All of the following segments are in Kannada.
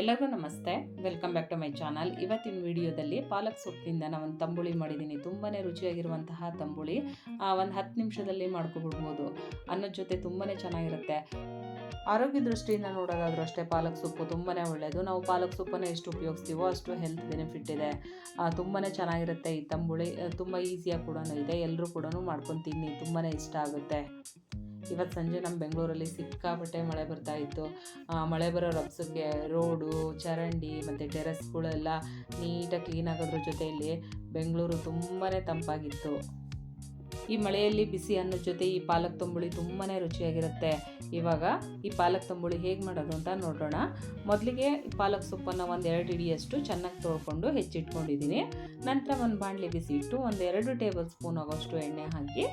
ಎಲ್ಲರಿಗೂ ನಮಸ್ತೆ. Welcome back to my channel ಇವತ್ತಿನ ವಿಡಿಯೋದಲ್ಲಿ ಪಾಲಕ್ ಸೊಪ್ಪಿನಿಂದ ನಾನು ಒಂದು ತಂಬುಳಿ ಮಾಡಿದ್ದೀನಿ. ತುಂಬಾ ರುಚಿಯಾಗಿರುವಂತಹ ತಂಬುಳಿ. ಒಂದು ಹತ್ತು ನಿಮಿಷದಲ್ಲಿ ಮಾಡ್ಕೊಬಿಡ್ಬೋದು. ಅನ್ನೋದ ಜೊತೆ ತುಂಬಾ ಚೆನ್ನಾಗಿರುತ್ತೆ. ಆರೋಗ್ಯ ದೃಷ್ಟಿಯಿಂದ ನೋಡೋದಾದ್ರೂ ಅಷ್ಟೇ ಪಾಲಕ್ ಸೊಪ್ಪು ತುಂಬಾ ಒಳ್ಳೆಯದು ನಾವು ಪಾಲಕ್ ಸೊಪ್ಪನ್ನು ಎಷ್ಟು ಉಪಯೋಗಿಸ್ತೀವೋ ಅಷ್ಟು ಹೆಲ್ತ್ ಬೆನಿಫಿಟ್ ಇದೆ. ತುಂಬಾ ಚೆನ್ನಾಗಿರುತ್ತೆ ಈ ತಂಬುಳಿ. ತುಂಬ ಈಸಿಯಾಗಿ ಕೂಡ ಇದೆ. ಎಲ್ಲರೂ ಕೂಡ ಮಾಡ್ಕೊಂಡು ತಿನ್ನಿ. ತುಂಬಾ ಇಷ್ಟ ಆಗುತ್ತೆ. ಇವತ್ತು ಸಂಜೆ ನಮ್ಮ ಬೆಂಗಳೂರಲ್ಲಿ ಸಿಕ್ಕಾಪಟ್ಟೆ ಮಳೆ ಬರ್ತಾ ಇತ್ತು. ಮಳೆ ಬರೋ ರಬ್ಸಕ್ಕೆ ರೋಡು, ಚರಂಡಿ ಮತ್ತು ಟೆರೆಸ್ಗಳೆಲ್ಲ ನೀಟಾಗಿ ಕ್ಲೀನ್ ಆಗೋದ್ರ ಜೊತೆಯಲ್ಲಿ ಬೆಂಗಳೂರು ತುಂಬಾ ತಂಪಾಗಿತ್ತು. ಈ ಮಳೆಯಲ್ಲಿ ಬಿಸಿ ಅನ್ನದ ಜೊತೆ ಈ ಪಾಲಕ್ ತಂಬುಳಿ ತುಂಬಾ ರುಚಿಯಾಗಿರುತ್ತೆ. ಇವಾಗ ಈ ಪಾಲಕ್ ತಂಬುಳಿ ಹೇಗೆ ಮಾಡೋದು ಅಂತ ನೋಡೋಣ ಮೊದಲಿಗೆ ಈ ಪಾಲಕ್ ಸೊಪ್ಪನ್ನು ಒಂದು ಎರಡು ಇಡಿಯಷ್ಟು ಚೆನ್ನಾಗಿ ತೊಳ್ಕೊಂಡು ಹೆಚ್ಚಿಟ್ಕೊಂಡಿದ್ದೀನಿ. ನಂತರ ಒಂದು ಬಾಣಲೆ ಬಿಸಿ ಇಟ್ಟು ಒಂದು ಎರಡು ಟೇಬಲ್ ಸ್ಪೂನ್ ಆಗೋಷ್ಟು ಎಣ್ಣೆ ಹಾಕಿ,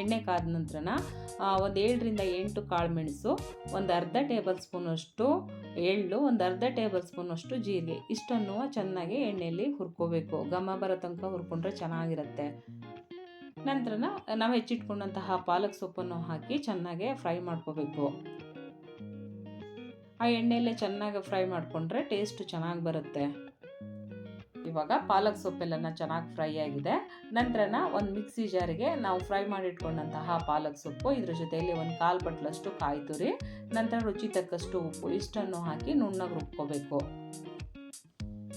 ಎಣ್ಣೆ ಕಾದ ನಂತರನ ಒಂದು ಏಳರಿಂದ ಎಂಟು ಕಾಳು ಮೆಣಸು, ಒಂದು ಅರ್ಧ ಟೇಬಲ್ ಸ್ಪೂನಷ್ಟು ಎಳ್ಳು, ಒಂದು ಅರ್ಧ ಟೇಬಲ್ ಸ್ಪೂನಷ್ಟು ಜೀರಿಗೆ ಇಷ್ಟನ್ನು ಚೆನ್ನಾಗಿ ಎಣ್ಣೆಯಲ್ಲಿ ಹುರ್ಕೋಬೇಕು. ಘಮ ಬರೋ ತನಕ ಹುರ್ಕೊಂಡ್ರೆ ಚೆನ್ನಾಗಿರುತ್ತೆ. ನಂತರನ ನಾವು ಹೆಚ್ಚಿಟ್ಕೊಂಡಂತಹ ಪಾಲಕ್ ಸೊಪ್ಪನ್ನು ಹಾಕಿ ಚೆನ್ನಾಗೆ ಫ್ರೈ ಮಾಡ್ಕೋಬೇಕು. ಆ ಎಣ್ಣೆಯಲ್ಲೇ ಚೆನ್ನಾಗಿ ಫ್ರೈ ಮಾಡಿಕೊಂಡ್ರೆ ಟೇಸ್ಟ್ ಚೆನ್ನಾಗಿ ಬರುತ್ತೆ. ಇವಾಗ ಪಾಲಕ್ ಸೊಪ್ಪೆಲ್ಲನ ಚೆನ್ನಾಗಿ ಫ್ರೈ ಆಗಿದೆ. ನಂತರನ ಒಂದು ಮಿಕ್ಸಿ ಜಾರಿಗೆ ನಾವು ಫ್ರೈ ಮಾಡಿಟ್ಕೊಂಡಂತಹ ಪಾಲಕ್ ಸೊಪ್ಪು ಇದ್ರ ಜೊತೆಯಲ್ಲಿ ಒಂದು ಕಾಲು ಬಟ್ಲಷ್ಟು ಕಾಯಿ ತುರಿ ನಂತರ ರುಚಿ ತಕ್ಕಷ್ಟು ಉಪ್ಪು ಇಷ್ಟನ್ನು ಹಾಕಿ ನುಣ್ಣಗೆ ರುಬ್ಕೋಬೇಕು.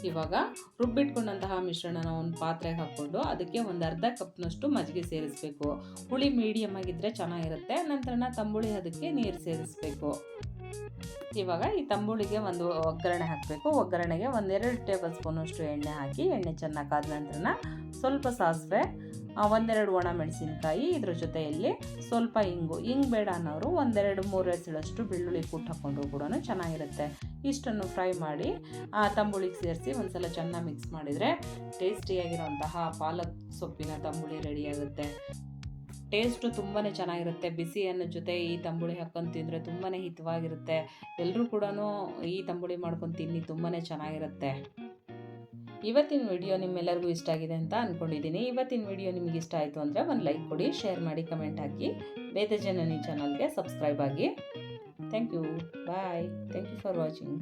ಇವಾಗ ರುಬ್ಬಿಟ್ಕೊಂಡಂತಹ ಮಿಶ್ರಣನ ಒಂದು ಪಾತ್ರೆಗೆ ಹಾಕ್ಕೊಂಡು ಅದಕ್ಕೆ ಒಂದು ಅರ್ಧ ಕಪ್ನಷ್ಟು ಮಜ್ಜಿಗೆ ಸೇರಿಸಬೇಕು. ಹುಳಿ ಮೀಡಿಯಮ್ ಆಗಿದ್ದರೆ ಚೆನ್ನಾಗಿರುತ್ತೆ ನಂತರ ತಂಬುಳಿ ಅದಕ್ಕೆ ನೀರು ಸೇರಿಸಬೇಕು. ಇವಾಗ ಈ ತಂಬುಳಿಗೆ ಒಂದು ಒಗ್ಗರಣೆ ಹಾಕಬೇಕು. ಒಗ್ಗರಣೆಗೆ ಒಂದೆರಡು ಟೇಬಲ್ ಸ್ಪೂನಷ್ಟು ಎಣ್ಣೆ ಹಾಕಿ, ಎಣ್ಣೆ ಚೆನ್ನಾಗಿ ಕಾದ ನಂತರನ ಸ್ವಲ್ಪ ಸಾಸಿವೆ ಒಂದೆರಡು ಒಣ ಮೆಣಸಿನಕಾಯಿ, ಇದ್ರ ಜೊತೆಯಲ್ಲಿ ಸ್ವಲ್ಪ ಇಂಗು. ಇಂಗು ಬೇಡ ಅನ್ನೋರು ಒಂದೆರಡು ಮೂರು ಎಸಳಷ್ಟು ಬೆಳ್ಳುಳ್ಳಿ ಕೂಟ್ ಹಾಕ್ಕೊಂಡ್ರು ಕೂಡ ಚೆನ್ನಾಗಿರುತ್ತೆ. ಇಷ್ಟನ್ನು ಫ್ರೈ ಮಾಡಿ, ಆ ತಂಬುಳಿಗೆ ಸೇರಿಸಿ ಒಂದ್ಸಲ ಚೆನ್ನಾಗಿ ಮಿಕ್ಸ್ ಮಾಡಿದರೆ ಟೇಸ್ಟಿಯಾಗಿರುವಂತಹ ಪಾಲಕ್ ಸೊಪ್ಪಿನ ತಂಬುಳಿ ರೆಡಿಯಾಗುತ್ತೆ ಟೇಸ್ಟು ತುಂಬಾ ಚೆನ್ನಾಗಿರುತ್ತೆ. ಬಿಸಿ ಅನ್ನ ಜೊತೆ ಈ ತಂಬುಳಿ ಹಾಕ್ಕೊಂಡು ತಿಂದರೆ ತುಂಬಾ ಹಿತವಾಗಿರುತ್ತೆ. ಎಲ್ಲರೂ ಕೂಡ ಈ ತಂಬುಳಿ ಮಾಡ್ಕೊಂಡು ತಿನ್ನಿ ತುಂಬಾ ಚೆನ್ನಾಗಿರುತ್ತೆ. ಇವತ್ತಿನ ವಿಡಿಯೋ ನಿಮ್ಮೆಲ್ಲರಿಗೂ ಇಷ್ಟ ಆಗಿದೆ ಅಂತ ಅಂದ್ಕೊಂಡಿದ್ದೀನಿ ಇವತ್ತಿನ ವಿಡಿಯೋ ನಿಮ್ಗೆ ಇಷ್ಟ ಆಯಿತು ಅಂದರೆ ಒಂದು ಲೈಕ್ ಕೊಡಿ, ಶೇರ್ ಮಾಡಿ, ಕಮೆಂಟ್ ಹಾಕಿ. ವೇದ ಜನನಿ ಚಾನಲ್ಗೆ ಸಬ್ಸ್ಕ್ರೈಬ್ ಆಗಿ. Thank you. Bye. Thank you for watching.